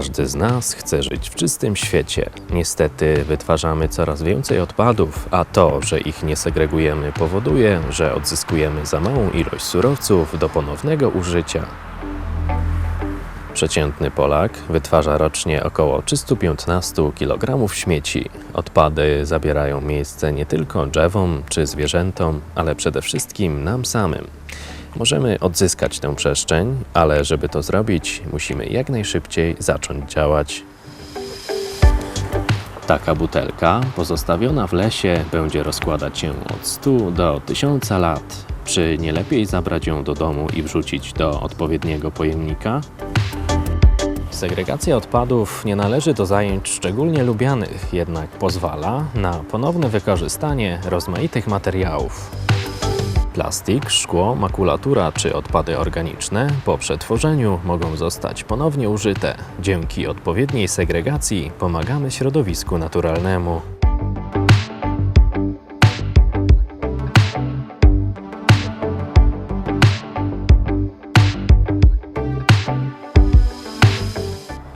Każdy z nas chce żyć w czystym świecie. Niestety wytwarzamy coraz więcej odpadów, a to, że ich nie segregujemy, powoduje, że odzyskujemy za małą ilość surowców do ponownego użycia. Przeciętny Polak wytwarza rocznie około 315 kg śmieci. Odpady zabierają miejsce nie tylko drzewom czy zwierzętom, ale przede wszystkim nam samym. Możemy odzyskać tę przestrzeń, ale żeby to zrobić, musimy jak najszybciej zacząć działać. Taka butelka pozostawiona w lesie będzie rozkładać się od 100 do 1000 lat. Czy nie lepiej zabrać ją do domu i wrzucić do odpowiedniego pojemnika? Segregacja odpadów nie należy do zajęć szczególnie lubianych, jednak pozwala na ponowne wykorzystanie rozmaitych materiałów. Plastik, szkło, makulatura czy odpady organiczne po przetworzeniu mogą zostać ponownie użyte. Dzięki odpowiedniej segregacji pomagamy środowisku naturalnemu.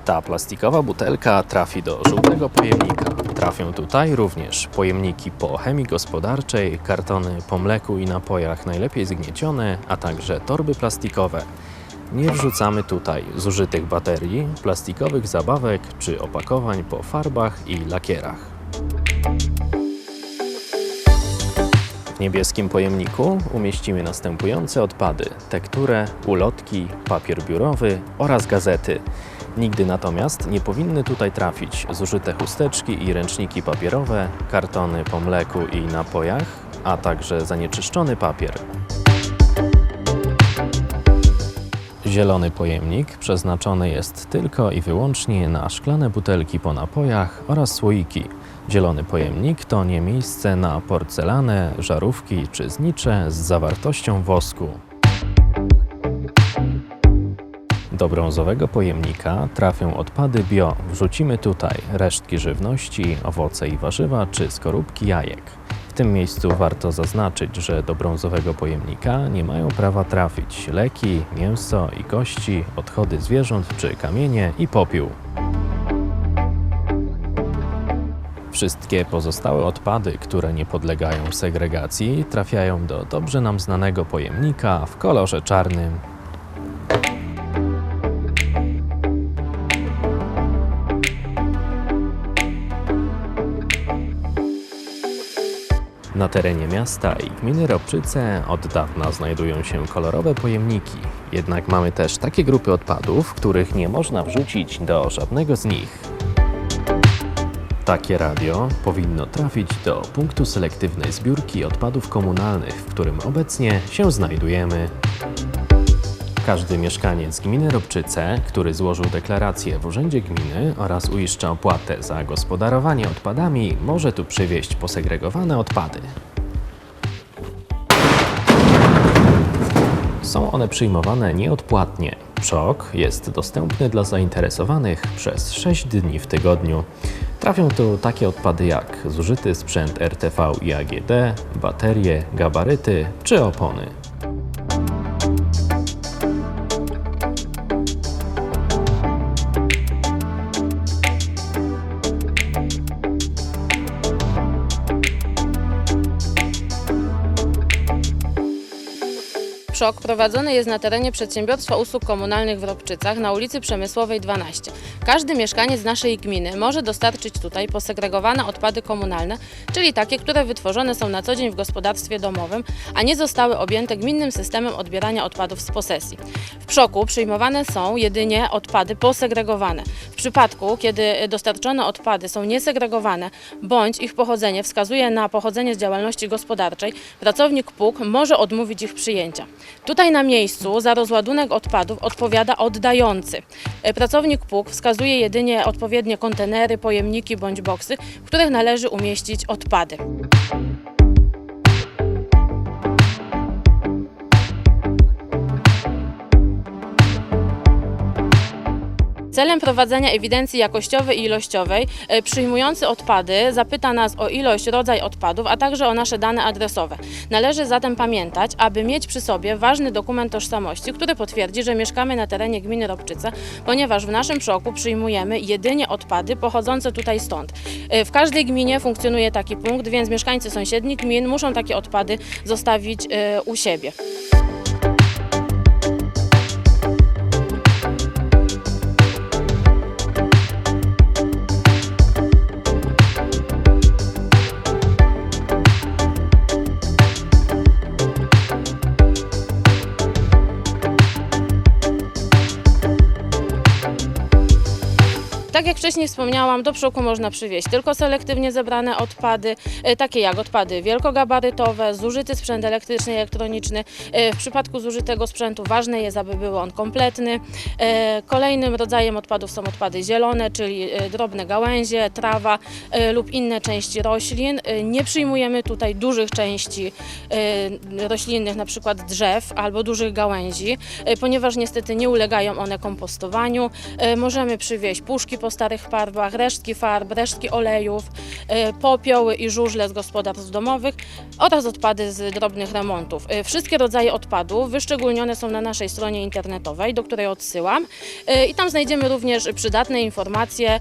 Ta plastikowa butelka trafi do żółtego pojemnika. Trafią tutaj również pojemniki po chemii gospodarczej, kartony po mleku i napojach najlepiej zgniecione, a także torby plastikowe. Nie wrzucamy tutaj zużytych baterii, plastikowych zabawek czy opakowań po farbach i lakierach. W niebieskim pojemniku umieścimy następujące odpady: tekturę, ulotki, papier biurowy oraz gazety. Nigdy natomiast nie powinny tutaj trafić zużyte chusteczki i ręczniki papierowe, kartony po mleku i napojach, a także zanieczyszczony papier. Zielony pojemnik przeznaczony jest tylko i wyłącznie na szklane butelki po napojach oraz słoiki. Zielony pojemnik to nie miejsce na porcelanę, żarówki czy znicze z zawartością wosku. Do brązowego pojemnika trafią odpady bio. Wrzucimy tutaj resztki żywności, owoce i warzywa czy skorupki jajek. W tym miejscu warto zaznaczyć, że do brązowego pojemnika nie mają prawa trafić leki, mięso i kości, odchody zwierząt czy kamienie i popiół. Wszystkie pozostałe odpady, które nie podlegają segregacji, trafiają do dobrze nam znanego pojemnika w kolorze czarnym. Na terenie miasta i gminy Robczyce od dawna znajdują się kolorowe pojemniki. Jednak mamy też takie grupy odpadów, których nie można wrzucić do żadnego z nich. Takie radio powinno trafić do punktu selektywnej zbiórki odpadów komunalnych, w którym obecnie się znajdujemy. Każdy mieszkaniec gminy Robczyce, który złożył deklarację w urzędzie gminy oraz uiszcza opłatę za gospodarowanie odpadami, może tu przywieźć posegregowane odpady. Są one przyjmowane nieodpłatnie. Przok jest dostępny dla zainteresowanych przez 6 dni w tygodniu. Trafią tu takie odpady jak zużyty sprzęt RTV i AGD, baterie, gabaryty czy opony. Przok prowadzony jest na terenie Przedsiębiorstwa Usług Komunalnych w Robczycach na ulicy Przemysłowej 12. Każdy mieszkaniec naszej gminy może dostarczyć tutaj posegregowane odpady komunalne, czyli takie, które wytworzone są na co dzień w gospodarstwie domowym, a nie zostały objęte gminnym systemem odbierania odpadów z posesji. W Przoku przyjmowane są jedynie odpady posegregowane. W przypadku, kiedy dostarczone odpady są niesegregowane bądź ich pochodzenie wskazuje na pochodzenie z działalności gospodarczej, pracownik PUK może odmówić ich przyjęcia. Tutaj na miejscu za rozładunek odpadów odpowiada oddający. E, Pracownik PUK wskazuje jedynie odpowiednie kontenery, pojemniki bądź boksy, w których należy umieścić odpady. Celem prowadzenia ewidencji jakościowej i ilościowej e, przyjmujący odpady zapyta nas o ilość, rodzaj odpadów, a także o nasze dane adresowe. Należy zatem pamiętać, aby mieć przy sobie ważny dokument tożsamości, który potwierdzi, że mieszkamy na terenie gminy Robczyce, ponieważ w naszym przoku przyjmujemy jedynie odpady pochodzące tutaj stąd. E, W każdej gminie funkcjonuje taki punkt, więc mieszkańcy sąsiednich gmin muszą takie odpady zostawić e, u siebie. Wcześniej wspomniałam, do przoku można przywieźć tylko selektywnie zebrane odpady, e, takie jak odpady wielkogabarytowe, zużyty sprzęt elektryczny i elektroniczny. E, W przypadku zużytego sprzętu ważne jest, aby był on kompletny. E, Kolejnym rodzajem odpadów są odpady zielone, czyli drobne gałęzie, trawa lub inne części roślin. Nie przyjmujemy tutaj dużych części roślinnych, na przykład drzew albo dużych gałęzi, ponieważ niestety nie ulegają one kompostowaniu. Możemy przywieźć puszki po starych farbach, resztki farb, resztki olejów, e, popioły i żużle z gospodarstw domowych oraz odpady z drobnych remontów. E, Wszystkie rodzaje odpadów wyszczególnione są na naszej stronie internetowej, do której odsyłam E, i tam znajdziemy również przydatne informacje,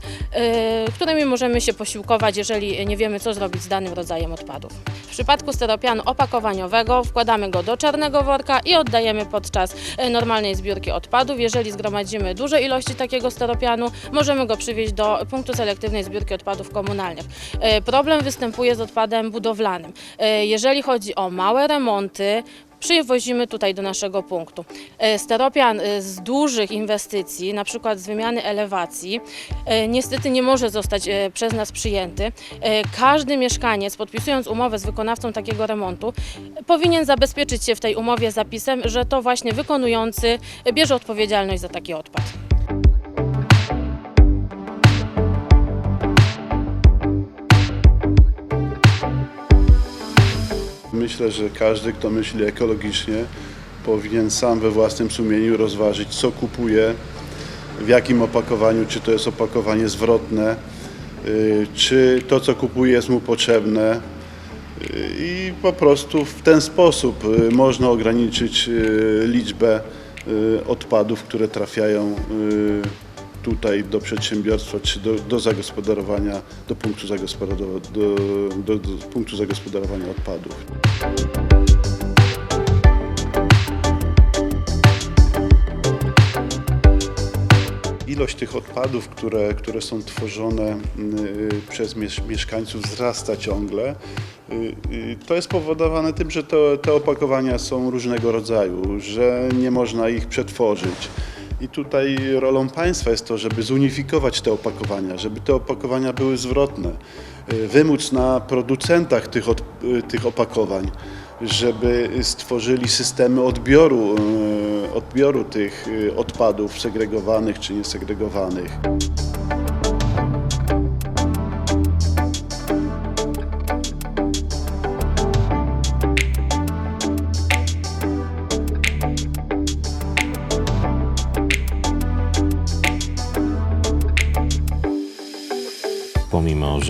którymi możemy się posiłkować, jeżeli nie wiemy, co zrobić z danym rodzajem odpadów. W przypadku steropianu opakowaniowego wkładamy go do czarnego worka i oddajemy podczas normalnej zbiórki odpadów. Jeżeli zgromadzimy duże ilości takiego steropianu, możemy go przywieźć do punktu selektywnej zbiórki odpadów komunalnych. E, Problem występuje z odpadem budowlanym. E, Jeżeli chodzi o małe remonty, przywozimy tutaj do naszego punktu. E, Steropian z dużych inwestycji, na przykład z wymiany elewacji, niestety nie może zostać przez nas przyjęty. Każdy mieszkaniec, podpisując umowę z wykonawcą takiego remontu, powinien zabezpieczyć się w tej umowie zapisem, że to właśnie wykonujący bierze odpowiedzialność za taki odpad. Myślę, że każdy, kto myśli ekologicznie, powinien sam we własnym sumieniu rozważyć, co kupuje, w jakim opakowaniu, czy to jest opakowanie zwrotne, y, czy to, co kupuje, jest mu potrzebne. Y, I po prostu w ten sposób y, można ograniczyć liczbę odpadów, które trafiają tutaj do przedsiębiorstwa, czy do, do zagospodarowania, do punktu zagospodarowania, do, do, do punktu zagospodarowania odpadów. Ilość tych odpadów, które, które są tworzone y, przez mies- mieszkańców wzrasta ciągle. Y, y, To jest powodowane tym, że to, te opakowania są różnego rodzaju, że nie można ich przetworzyć. I tutaj rolą państwa jest to, żeby zunifikować te opakowania, żeby te opakowania były zwrotne, y, wymóc na producentach tych, od, y, tych opakowań, żeby stworzyli systemy odbioru, y, odbioru tych odpadów segregowanych czy niesegregowanych.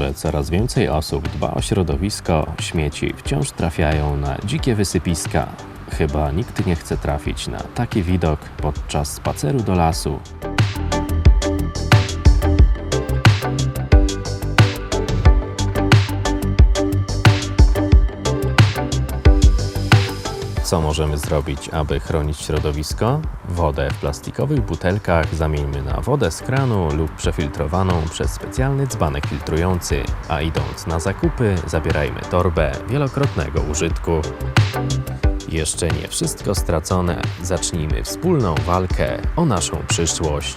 Że coraz więcej osób dba o środowisko, śmieci wciąż trafiają na dzikie wysypiska. Chyba nikt nie chce trafić na taki widok podczas spaceru do lasu. Co możemy zrobić, aby chronić środowisko? Wodę w plastikowych butelkach zamieńmy na wodę z kranu lub przefiltrowaną przez specjalny dzbanek filtrujący, a idąc na zakupy, zabierajmy torbę wielokrotnego użytku. Jeszcze nie wszystko stracone. Zacznijmy wspólną walkę o naszą przyszłość.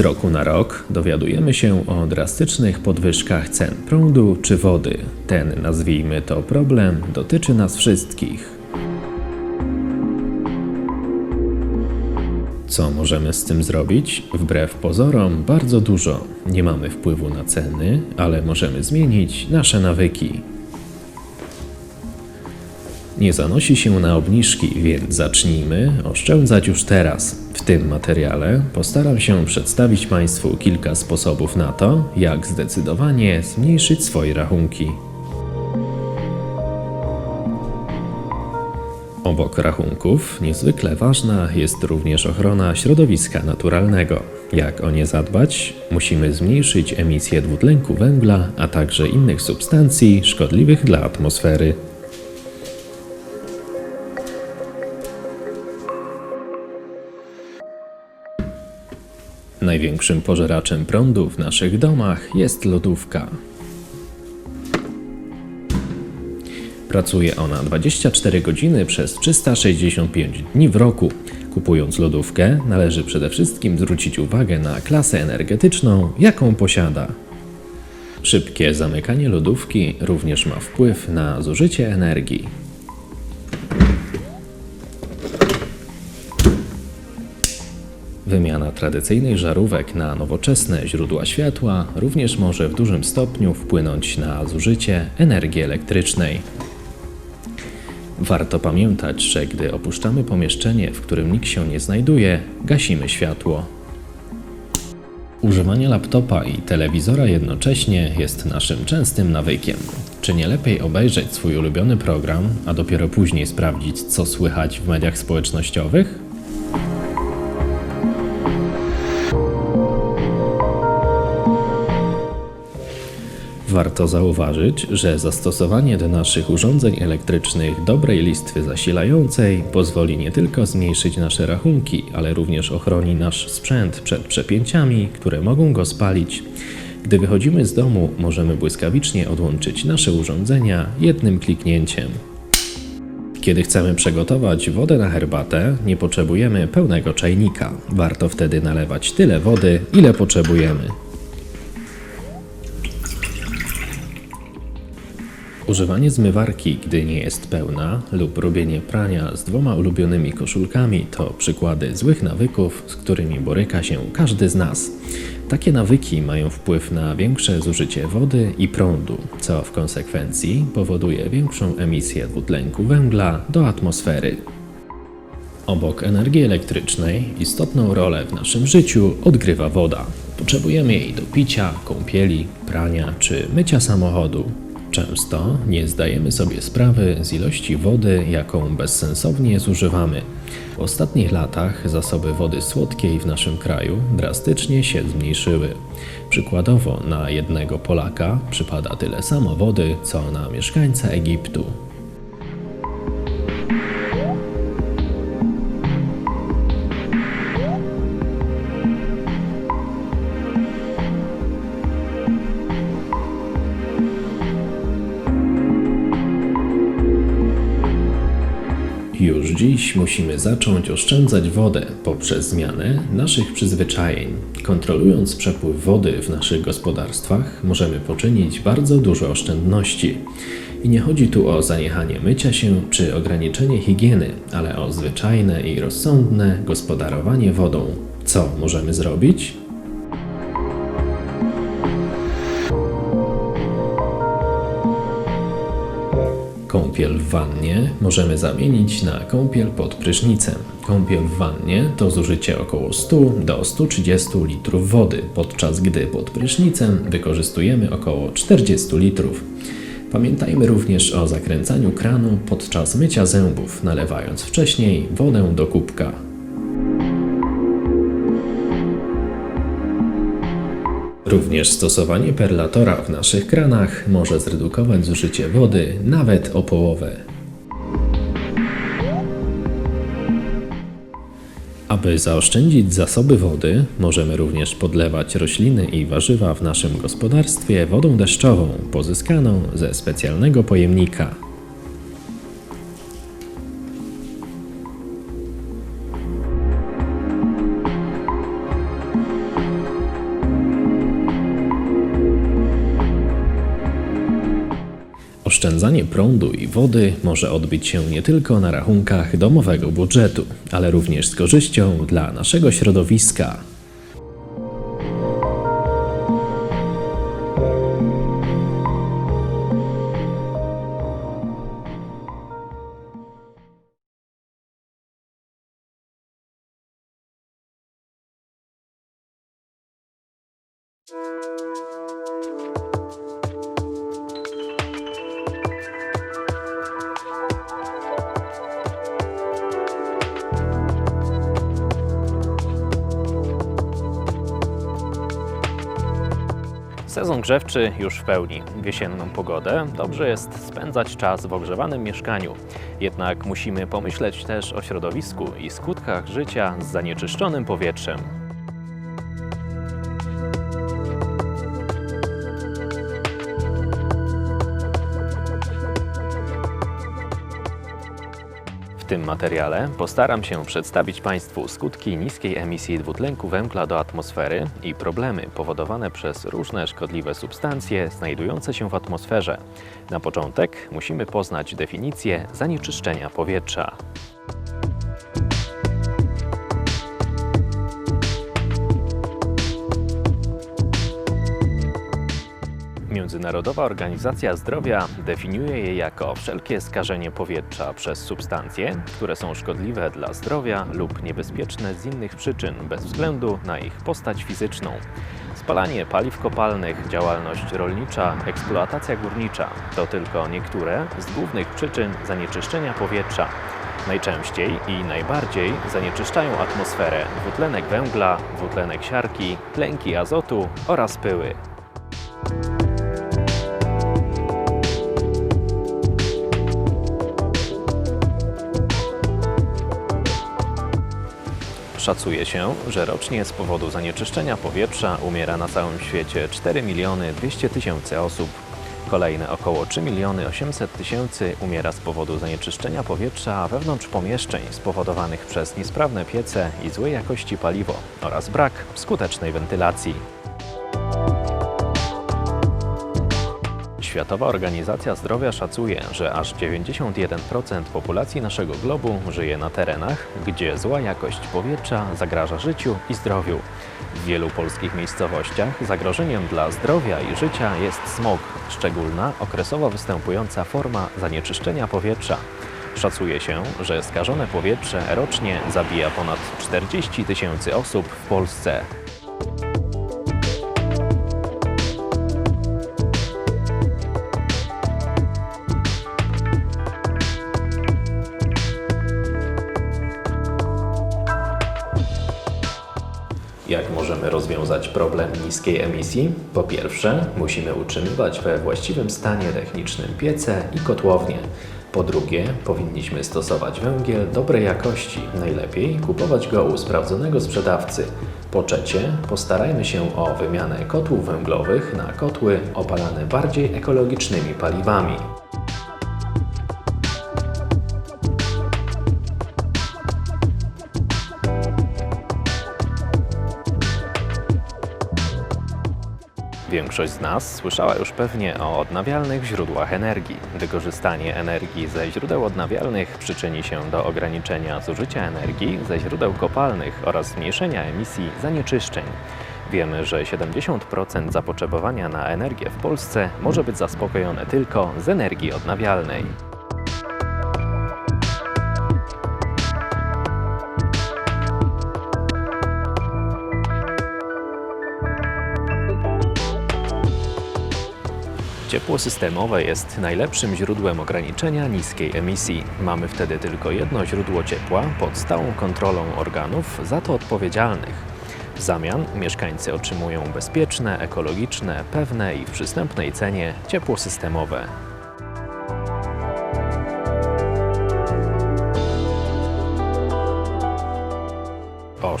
Roku na rok dowiadujemy się o drastycznych podwyżkach cen prądu czy wody. Ten, nazwijmy to problem, dotyczy nas wszystkich. Co możemy z tym zrobić? Wbrew pozorom, bardzo dużo. Nie mamy wpływu na ceny, ale możemy zmienić nasze nawyki. Nie zanosi się na obniżki, więc zacznijmy oszczędzać już teraz. W tym materiale postaram się przedstawić Państwu kilka sposobów na to, jak zdecydowanie zmniejszyć swoje rachunki. Obok rachunków niezwykle ważna jest również ochrona środowiska naturalnego. Jak o nie zadbać? Musimy zmniejszyć emisję dwutlenku węgla, a także innych substancji szkodliwych dla atmosfery. Największym pożeraczem prądu w naszych domach jest lodówka. Pracuje ona 24 godziny przez 365 dni w roku. Kupując lodówkę, należy przede wszystkim zwrócić uwagę na klasę energetyczną, jaką posiada. Szybkie zamykanie lodówki również ma wpływ na zużycie energii. Wymiana tradycyjnych żarówek na nowoczesne źródła światła również może w dużym stopniu wpłynąć na zużycie energii elektrycznej. Warto pamiętać, że gdy opuszczamy pomieszczenie, w którym nikt się nie znajduje, gasimy światło. Używanie laptopa i telewizora jednocześnie jest naszym częstym nawykiem. Czy nie lepiej obejrzeć swój ulubiony program, a dopiero później sprawdzić, co słychać w mediach społecznościowych? Warto zauważyć, że zastosowanie do naszych urządzeń elektrycznych dobrej listwy zasilającej pozwoli nie tylko zmniejszyć nasze rachunki, ale również ochroni nasz sprzęt przed przepięciami, które mogą go spalić. Gdy wychodzimy z domu, możemy błyskawicznie odłączyć nasze urządzenia jednym kliknięciem. Kiedy chcemy przygotować wodę na herbatę, nie potrzebujemy pełnego czajnika. Warto wtedy nalewać tyle wody, ile potrzebujemy. Używanie zmywarki, gdy nie jest pełna, lub robienie prania z dwoma ulubionymi koszulkami to przykłady złych nawyków, z którymi boryka się każdy z nas. Takie nawyki mają wpływ na większe zużycie wody i prądu, co w konsekwencji powoduje większą emisję dwutlenku węgla do atmosfery. Obok energii elektrycznej istotną rolę w naszym życiu odgrywa woda. Potrzebujemy jej do picia, kąpieli, prania czy mycia samochodu. Często nie zdajemy sobie sprawy z ilości wody, jaką bezsensownie zużywamy. W ostatnich latach zasoby wody słodkiej w naszym kraju drastycznie się zmniejszyły. Przykładowo na jednego Polaka przypada tyle samo wody, co na mieszkańca Egiptu. Musimy zacząć oszczędzać wodę poprzez zmianę naszych przyzwyczajeń. Kontrolując przepływ wody w naszych gospodarstwach, możemy poczynić bardzo duże oszczędności. I nie chodzi tu o zaniechanie mycia się czy ograniczenie higieny, ale o zwyczajne i rozsądne gospodarowanie wodą. Co możemy zrobić? Kąpiel w wannie możemy zamienić na kąpiel pod prysznicem. Kąpiel w wannie to zużycie około 100 do 130 litrów wody, podczas gdy pod prysznicem wykorzystujemy około 40 litrów. Pamiętajmy również o zakręcaniu kranu podczas mycia zębów, nalewając wcześniej wodę do kubka. Również stosowanie perlatora w naszych kranach może zredukować zużycie wody nawet o połowę. Aby zaoszczędzić zasoby wody, możemy również podlewać rośliny i warzywa w naszym gospodarstwie wodą deszczową, pozyskaną ze specjalnego pojemnika. Prądu i wody może odbyć się nie tylko na rachunkach domowego budżetu, ale również z korzyścią dla naszego środowiska. Grzewczy już w pełni. W jesienną pogodę dobrze jest spędzać czas w ogrzewanym mieszkaniu. Jednak musimy pomyśleć też o środowisku i skutkach życia z zanieczyszczonym powietrzem. Tym materiale postaram się przedstawić Państwu skutki niskiej emisji dwutlenku węgla do atmosfery i problemy powodowane przez różne szkodliwe substancje znajdujące się w atmosferze. Na początek musimy poznać definicję zanieczyszczenia powietrza. Międzynarodowa Organizacja Zdrowia definiuje je jako wszelkie skażenie powietrza przez substancje, które są szkodliwe dla zdrowia lub niebezpieczne z innych przyczyn bez względu na ich postać fizyczną. Spalanie paliw kopalnych, działalność rolnicza, eksploatacja górnicza to tylko niektóre z głównych przyczyn zanieczyszczenia powietrza. Najczęściej i najbardziej zanieczyszczają atmosferę dwutlenek węgla, dwutlenek siarki, tlenki azotu oraz pyły. Szacuje się, że rocznie z powodu zanieczyszczenia powietrza umiera na całym świecie 4 miliony 200 tysięcy osób. Kolejne około 3 miliony 800 tysięcy umiera z powodu zanieczyszczenia powietrza wewnątrz pomieszczeń spowodowanych przez niesprawne piece i złej jakości paliwo oraz brak skutecznej wentylacji. Światowa Organizacja Zdrowia szacuje, że aż 91% populacji naszego globu żyje na terenach, gdzie zła jakość powietrza zagraża życiu i zdrowiu. W wielu polskich miejscowościach zagrożeniem dla zdrowia i życia jest smog, szczególna okresowo występująca forma zanieczyszczenia powietrza. Szacuje się, że skażone powietrze rocznie zabija ponad 40 tysięcy osób w Polsce. Rozwiązać problem niskiej emisji? Po pierwsze, musimy utrzymywać we właściwym stanie technicznym piece i kotłownie. Po drugie, powinniśmy stosować węgiel dobrej jakości, najlepiej kupować go u sprawdzonego sprzedawcy. Po trzecie, postarajmy się o wymianę kotłów węglowych na kotły opalane bardziej ekologicznymi paliwami. Większość z nas słyszała już pewnie o odnawialnych źródłach energii. Wykorzystanie energii ze źródeł odnawialnych przyczyni się do ograniczenia zużycia energii ze źródeł kopalnych oraz zmniejszenia emisji zanieczyszczeń. Wiemy, że 70% zapotrzebowania na energię w Polsce może być zaspokojone tylko z energii odnawialnej. Ciepło systemowe jest najlepszym źródłem ograniczenia niskiej emisji. Mamy wtedy tylko jedno źródło ciepła pod stałą kontrolą organów za to odpowiedzialnych. W zamian mieszkańcy otrzymują bezpieczne, ekologiczne, pewne i w przystępnej cenie ciepło systemowe.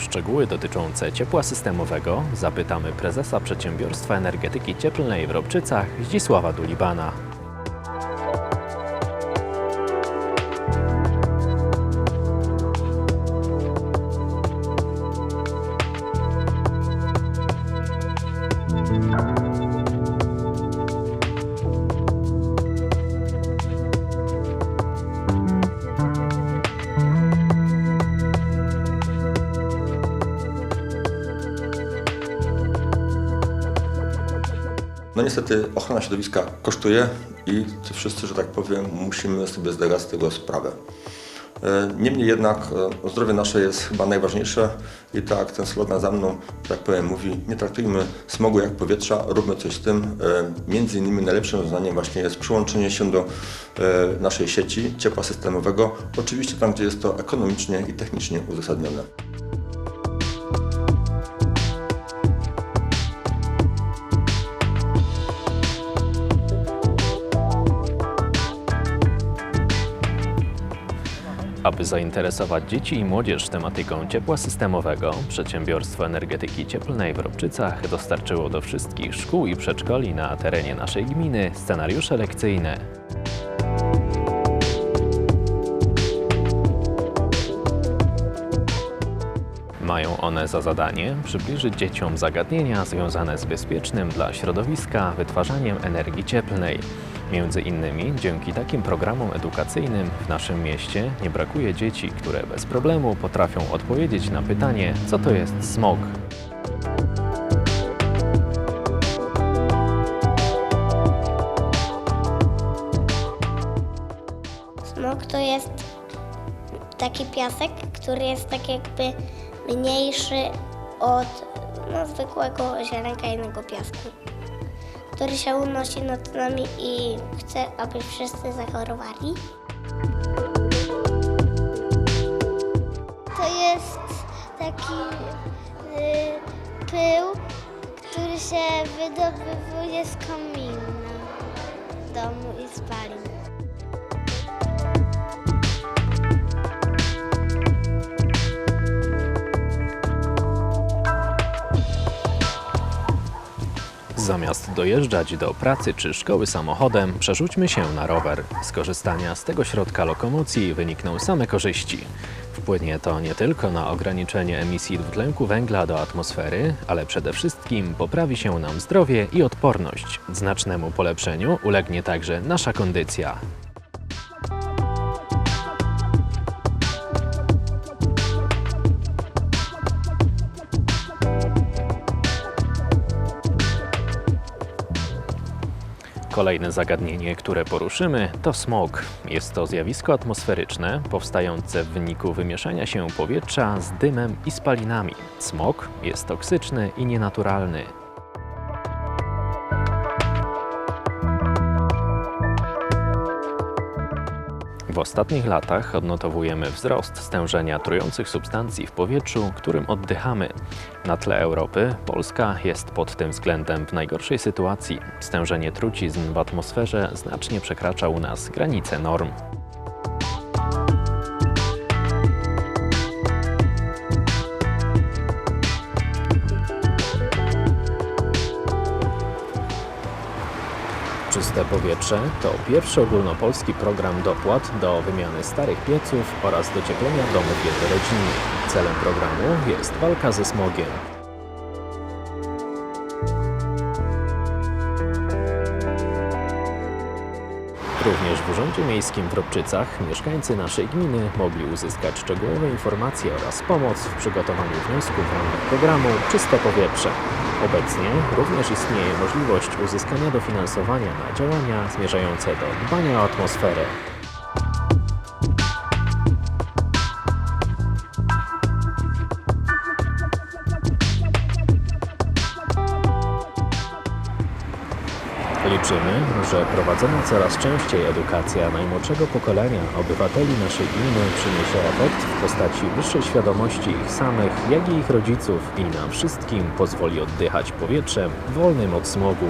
Szczegóły dotyczące ciepła systemowego zapytamy prezesa Przedsiębiorstwa Energetyki Cieplnej w Robczycach Zdzisława Dulibana. No niestety ochrona środowiska kosztuje i wszyscy, że tak powiem, musimy sobie zdawać z tego sprawę. E, Niemniej jednak e, zdrowie nasze jest chyba najważniejsze i tak ten slogan za mną, tak powiem, mówi nie traktujmy smogu jak powietrza, róbmy coś z tym. E, Między innymi najlepszym rozwiązaniem właśnie jest przyłączenie się do naszej sieci ciepła systemowego, oczywiście tam, gdzie jest to ekonomicznie i technicznie uzasadnione. Aby zainteresować dzieci i młodzież tematyką ciepła systemowego, Przedsiębiorstwo Energetyki Cieplnej w Robczycach dostarczyło do wszystkich szkół i przedszkoli na terenie naszej gminy scenariusze lekcyjne. Mają one za zadanie przybliżyć dzieciom zagadnienia związane z bezpiecznym dla środowiska wytwarzaniem energii cieplnej. Między innymi dzięki takim programom edukacyjnym w naszym mieście nie brakuje dzieci, które bez problemu potrafią odpowiedzieć na pytanie, co to jest smog. Smog to jest taki piasek, który jest tak jakby mniejszy od no, zwykłego ziarenka jednego piasku, który się unosi nad nami i chce, aby wszyscy zachorowali. To jest taki y, pył, który się wydobywuje z komina domu i spalin. Zamiast dojeżdżać do pracy czy szkoły samochodem, przerzućmy się na rower. Z korzystania z tego środka lokomocji wynikną same korzyści. Wpłynie to nie tylko na ograniczenie emisji dwutlenku węgla do atmosfery, ale przede wszystkim poprawi się nam zdrowie i odporność. Znacznemu polepszeniu ulegnie także nasza kondycja. Kolejne zagadnienie, które poruszymy, to smog. Jest to zjawisko atmosferyczne powstające w wyniku wymieszania się powietrza z dymem i spalinami. Smog jest toksyczny i nienaturalny. Ostatnich latach odnotowujemy wzrost stężenia trujących substancji w powietrzu, którym oddychamy. Na tle Europy Polska jest pod tym względem w najgorszej sytuacji. Stężenie trucizn w atmosferze znacznie przekracza u nas granice norm. Powietrze to pierwszy ogólnopolski program dopłat do wymiany starych pieców oraz docieplenia domów jednorodzinnych. Celem programu jest walka ze smogiem. Również w Urzędzie Miejskim w Robczycach mieszkańcy naszej gminy mogli uzyskać szczegółowe informacje oraz pomoc w przygotowaniu wniosków w ramach programu Czyste Powietrze. Obecnie również istnieje możliwość uzyskania dofinansowania na działania zmierzające do dbania o atmosferę. Liczymy, że prowadzona coraz częściej edukacja najmłodszego pokolenia obywateli naszej gminy przyniesie efekt w postaci wyższej świadomości ich samych, jak i ich rodziców i nam wszystkim pozwoli oddychać powietrzem wolnym od smogu.